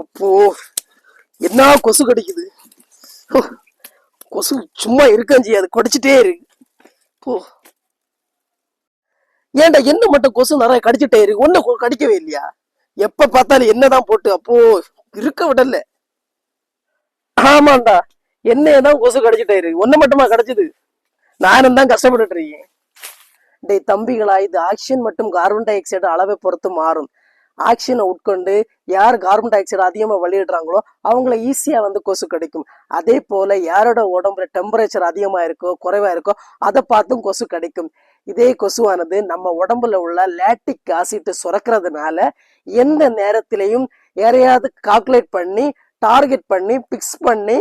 அப்போ என்ன கொசு கடிக்குது? கொசு சும்மா இருக்கேன் செய்யாது கடிச்சிட்டே இருக்கு. போ. ஏன்டா என்ன மட்டும் கொசு நிறைய கடிச்சிட்டே இருக்கு? ஒன்னும் கடிக்கவே இல்லையா? எப்ப பார்த்தாலும் என்னதான் போட்டு அப்போ இருக்க விடல. ஆமாண்டா என்னையதான் கொசு கடிச்சிட்டே இருக்கு. ஒன்னு மட்டுமா கிடைச்சது? நானும் தான் கஷ்டப்பட்டுட்டு இருக்கேன். டேய் தம்பிகளா இது ஆக்சிஜன் மற்றும் கார்பன் டை ஆக்சைடு அளவை பொறுத்து மாறும். ஆக்சிஜனை உட்கொண்டு யார் கார்பன் டை ஆக்சைடு அதிகமாக வெளியிடுறாங்களோ அவங்கள ஈஸியாக வந்து கொசு கடிக்கும். அதே போல் யாரோட உடம்புல டெம்பரேச்சர் அதிகமாக இருக்கோ குறைவாக இருக்கோ அதை பார்த்தும் கொசு கடிக்கும். இதே கொசுவானது நம்ம உடம்புல உள்ள லேட்டிக் ஆசிட் சுரக்கிறதுனால எந்த நேரத்திலையும் யாரையாவது கால்குலேட் பண்ணி டார்கெட் பண்ணி பிக்ஸ் பண்ணி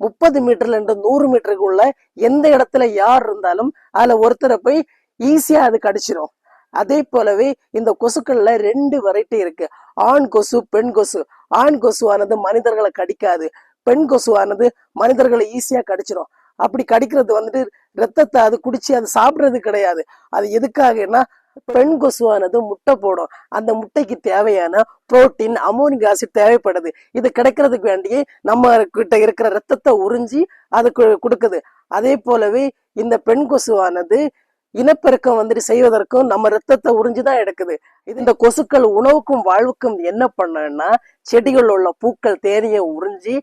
முப்பது மீட்டர்ல இருந்து நூறு மீட்டருக்குள்ள எந்த இடத்துல யார் இருந்தாலும் அதில் ஒருத்தரை போய் ஈஸியாக அது கடிச்சிடும் அதே போலவே இந்த கொசுக்கள்ல ரெண்டு வெரைட்டி இருக்கு. ஆண் கொசு பெண் கொசு. ஆண் கொசுவானது மனிதர்களை கடிக்காது. பெண் கொசுவானது மனிதர்களை ஈஸியா கடிச்சிடும் அப்படி கடிக்கிறது வந்துட்டு ரத்தத்தை அது குடிச்சு அது சாப்பிடுறது கிடையாது. அது எதுக்காகன்னா பெண் கொசுவானது முட்டை போடும். அந்த முட்டைக்கு தேவையான புரோட்டீன் அமோனிக் ஆசிட் தேவைப்படுது. இது கிடைக்கிறதுக்கு வேண்டியே நம்ம கிட்ட இருக்கிற ரத்தத்தை உறிஞ்சி அது கு- கொடுக்குது. அதே போலவே இந்த பெண் கொசுவானது இனப்பெருக்கம் வந்துட்டு செய்வதற்கும் நம்ம ரத்தத்தை உறிஞ்சுதான் எடுக்குது. இது இந்த கொசுக்கள் உணவுக்கும் வாழ்வுக்கும் என்ன பண்ணுன்னா செடிகள் உள்ள பூக்கள் தேனியை உறிஞ்சி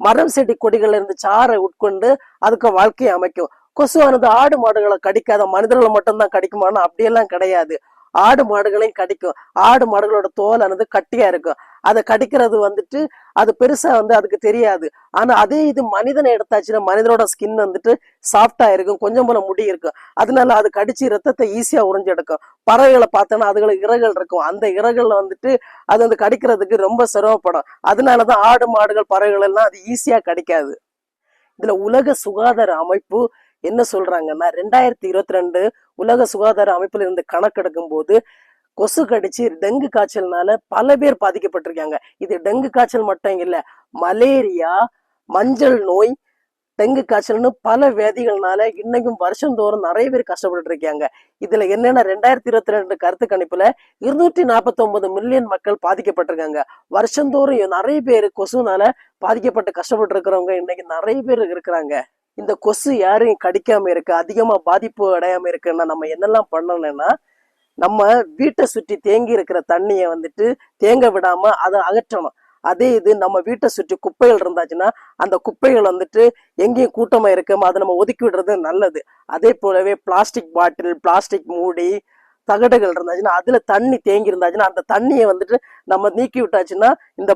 மரம் செடி கொடிகள்ல இருந்து சாறை உட்கொண்டு அதுக்கு வாழ்க்கையை அமைக்கும். கொசுவானது ஆடு மாடுகளை கடிக்காத மனிதர்களை மட்டும்தான் கடிக்குமானா அப்படியெல்லாம் கிடையாது. ஆடு மாடுகளையும் கடிக்கும். ஆடு மாடுகளோட தோலானது கட்டியா இருக்கும். அதை கடிக்கிறது வந்துட்டு அது பெருசா வந்து அதுக்கு தெரியாது. ஆனா அதே இது மனிதனை எடுத்தாச்சுன்னா மனிதனோட ஸ்கின் வந்துட்டு சாஃப்டா இருக்கும். கொஞ்சம் போல முடி இருக்கும். அதனால அது கடிச்சு ரத்தத்தை ஈஸியா உறிஞ்சு எடுக்கும் பறவைகளை பார்த்தோன்னா அதுகளுக்கு இறகுகள் இருக்கும். அந்த இறகுல வந்துட்டு அது வந்து கடிக்கிறதுக்கு ரொம்ப சிரமப்படும். அதனாலதான் ஆடு மாடுகள் பறவைகள் எல்லாம் அது ஈஸியா கடிக்காது. இதுல உலக சுகாதார அமைப்பு என்ன சொல்றாங்கன்னா ரெண்டாயிரத்தி இருபத்தி ரெண்டு உலக சுகாதார அமைப்புல இருந்து கணக்கெடுக்கும் போது கொசு கடிச்சு டெங்கு காய்ச்சல்னால பல பேர் பாதிக்கப்பட்டிருக்காங்க. இது டெங்கு காய்ச்சல் மட்டும் இல்ல மலேரியா மஞ்சள் நோய் டெங்கு காய்ச்சல்னு பல வியாதிகள்னால இன்னைக்கும் வருஷந்தோறும் நிறைய பேர் கஷ்டப்பட்டு இருக்காங்க இதுல என்னன்னா ரெண்டாயிரத்தி இருபத்தி ரெண்டு கருத்து கணிப்புல இருநூற்றி நாற்பத்தி ஒன்பது மில்லியன் மக்கள் பாதிக்கப்பட்டிருக்காங்க. வருஷந்தோறும் நிறைய பேர் கொசுனால பாதிக்கப்பட்டு கஷ்டப்பட்டு இருக்கிறவங்க இன்னைக்கு நிறைய பேர் இருக்கிறாங்க. இந்த கொசு யாரையும் கடிக்காம இருக்கு அதிகமா பாதிப்பு அடையாம இருக்குன்னா நம்ம என்னெல்லாம் பண்ணணும்னா நம்ம வீட்டை சுற்றி தேங்கி இருக்கிற தண்ணியை வந்துட்டு தேங்க விடாம அதை அகற்றணும். அதே இது நம்ம வீட்டை சுற்றி குப்பைகள் இருந்தாச்சுன்னா அந்த குப்பைகள் வந்துட்டு எங்கேயும் கூட்டமாக இருக்காம அதை நம்ம ஒதுக்கி விடுறது நல்லது. அதே போலவே பிளாஸ்டிக் பாட்டில் பிளாஸ்டிக் மூடி தகடுகள் இருந்தாச்சுன்னா அதில் தண்ணி தேங்கி இருந்தாச்சுன்னா அந்த தண்ணியை வந்துட்டு நம்ம நீக்கி விட்டாச்சுன்னா இந்த